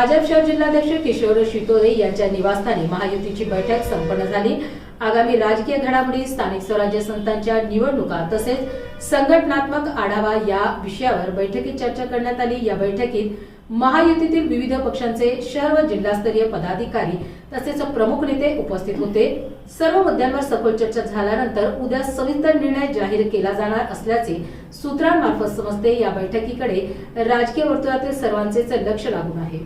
भाजप शहर जिल्हाध्यक्ष किशोर शितोरे यांच्या निवासस्थानी महायुतीची बैठक संपन्न झाली. आगामी राजकीय घडामोडी स्थानिक स्वराज्य संस्थांच्या निवडणुका तसेच संघटनात्मक आढावा या विषयावर बैठकीत चर्चा करण्यात आली. या बैठकीत महायुतीतील विविध पक्षांचे शहर व जिल्हास्तरीय पदाधिकारी तसेच प्रमुख नेते उपस्थित होते. सर्व मुद्द्यांवर सखोल चर्चा झाल्यानंतर उद्या सविस्तर निर्णय जाहीर केला जाणार असल्याचे सूत्रांमार्फत समजते. या बैठकीकडे राजकीय वर्तुळातील सर्वांचेच लक्ष लागून आहे.